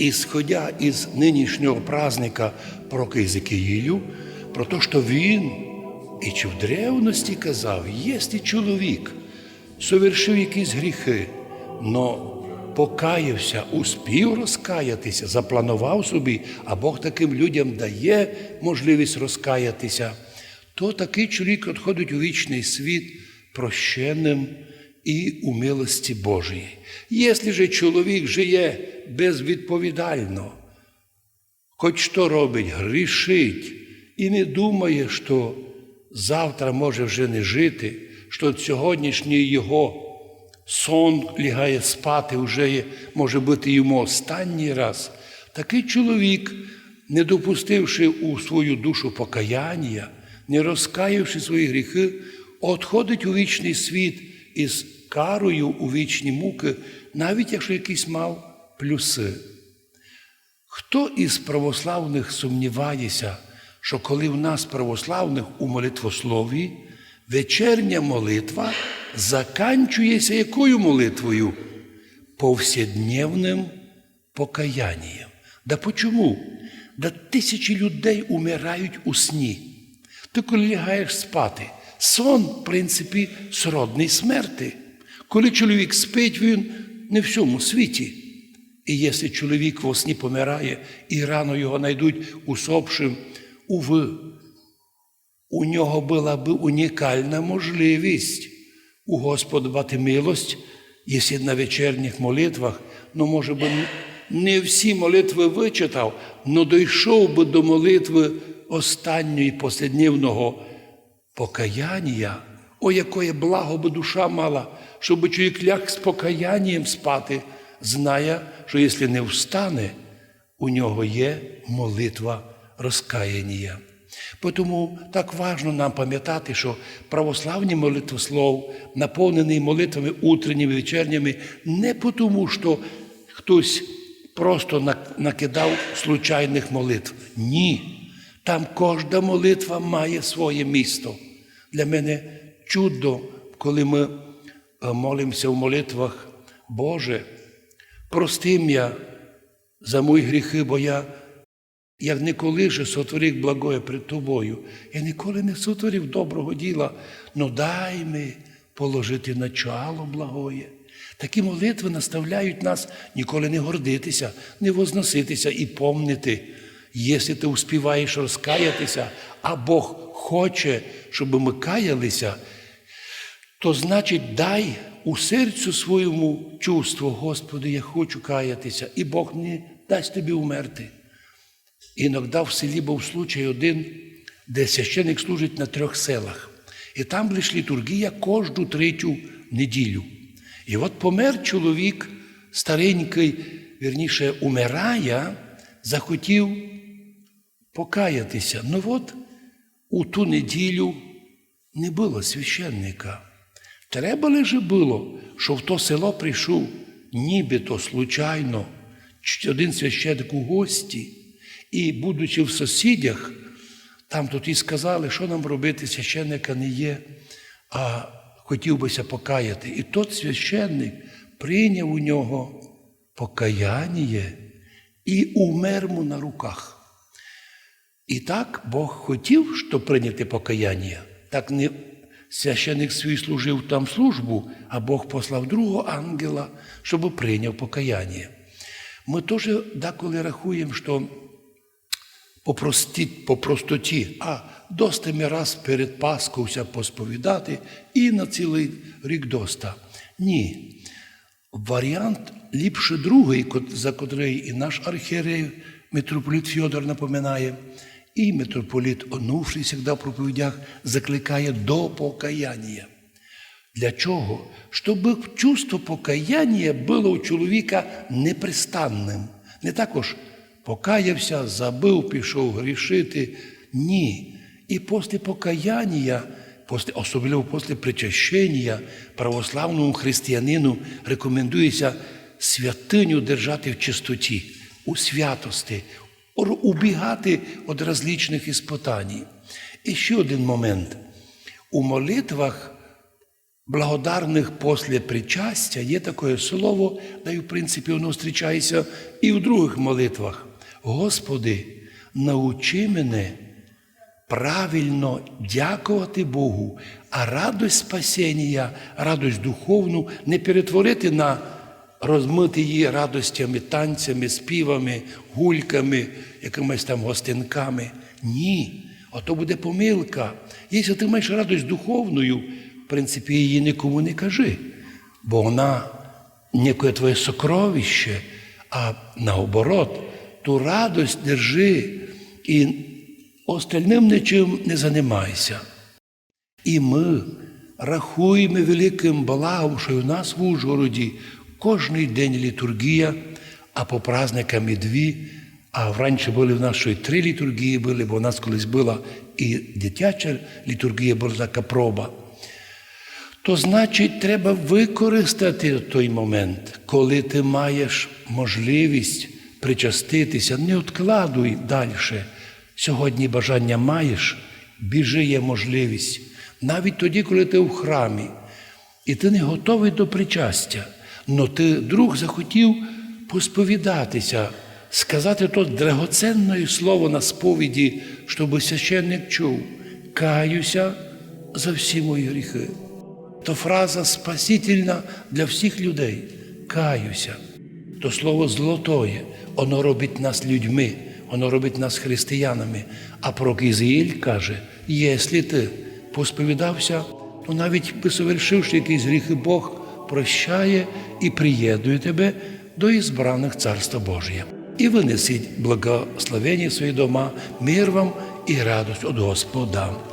исходя із нинішнього праздника про Кизикиїлю, про те, що він і чи в древності казав, якщо чоловік совершив якісь гріхи, но покаявся, успів розкаятися, запланував собі, а Бог таким людям дає можливість розкаятися, то такий чоловік відходить у вічний світ прощенним і у милості Божої. Якщо же чоловік жиє безвідповідально, хоч що робить, грішить і не думає, що завтра може вже не жити, що сьогоднішній його сон лягає спати, вже може бути йому останній раз. Такий чоловік, не допустивши у свою душу покаяння, не розкаявши свої гріхи, отходить у вічний світ із карою у вічні муки, навіть якщо якийсь мав плюси. Хто із православних сумнівається, що коли в нас православних у молитвослові вечерня молитва заканчується якою молитвою? Повсядневним покаянням. Да почому? Да тисячі людей умирають у сні. Ти коли лягаєш спати, сон, в принципі, сродний смерти. Коли чоловік спить, він не в всьому світі. І якщо чоловік во сні помирає, і рано його знайдуть усопшим, уви, у нього була би унікальна можливість у Господа бати милость, якщо на вечірніх молитвах, ну, може би, не всі молитви вичитав, але дійшов би до молитви останньої последнівного покаяння, о, якое благо би душа мала, щоб чоловік ляг з покаянням спати, знає, що якщо не встане, у нього є молитва розкаяння. Тому так важно нам пам'ятати, що православні молитвослов, наповнений молитвами утренніми, вечерніми, не тому, що хтось просто накидав случайних молитв. Ні. Там кожна молитва має своє місто. Для мене чудо, коли ми е, молимося в молитвах, Боже, прости мене за мої гріхи, бо я як ніколи же сотворив благое пред тобою. Я ніколи не сотворив доброго діла, но дай ми положити начало благое. Такі молитви наставляють нас ніколи не гордитися, не возноситися і помнити. Якщо ти успіваєш розкаятися, а Бог хоче, щоб ми каялися, то значить дай у серцю своєму чувство, Господи, я хочу каятися, і Бог не дасть тобі умерти. Іноді в селі був случай один, де священик служить на трьох селах. І там лиш літургія кожну третю неділю. І от помер чоловік, старенький, вірніше, умирає, захотів покаятися. Ну от у ту неділю не було священника. Треба ли же було, що в то село прийшов нібито случайно один священник у гості, і, будучи в сусідях, там тут і сказали, що нам робити, священника не є, а хотів бися покаяти. І тот священник прийняв у нього покаяння і умер му на руках. І так Бог хотів, щоб прийняти покаяння. Так не священик свій служив там службу, а Бог послав другого ангела, щоб прийняв покаяння. Ми теж деколи рахуємо, що по, прості, по простоті, а доста ми раз перед Пасхою посповідати і на цілий рік доста. Ні. Варіант ліпше другий, за котрий і наш архієрей митрополіт Фьодор напоминає, і митрополіт Онуфрій завжди в проповідях закликає до покаяння. Для чого? Щоб чувство покаяння було у чоловіка непристанним. Не також покаявся, забив, пішов грішити. Ні. І після покаяння, особливо після причащення, православному християнину рекомендується святиню держати в чистоті, у святості, убігати від различних іспитань. І ще один момент. У молитвах благодарних після причастя є таке слово, й в принципі воно зустрічається і в других молитвах. Господи, научи мене правильно дякувати Богу, а радость спасіння, радость духовну не перетворити на розмити її радостями, танцями, співами, гульками, якимись там гостинками. Ні, ото буде помилка. Якщо ти маєш радость духовною, в принципі, її нікому не кажи, бо вона некое твоє сокровище, а наоборот, ту радость держи і остальним нічим не займайся. І ми рахуємо великим благом, що у нас в Ужгороді кожний день літургія, а по праздникам і дві. А раніше були в нас три літургії були, бо у нас колись була і дитяча літургія була така проба. То значить, треба використати той момент, коли ти маєш можливість причаститися, не відкладуй далі. Сьогодні бажання маєш, біжи є можливість. Навіть тоді, коли ти в храмі, і ти не готовий до причастя, але ти друг захотів посповідатися, сказати то драгоценне слово на сповіді, щоб священник чув, каюся за всі мої гріхи. То фраза спасительна для всіх людей. Каюся. То слово золотое, воно робить нас людьми, воно робить нас християнами. А про Кізіїль каже: якщо ти посповідався, то навіть совершивши якісь гріхи, Бог прощає і приєднує тебе до ізбраних Царства Божія. І винесіть благословення в свої дома, мир вам і радость від Господа.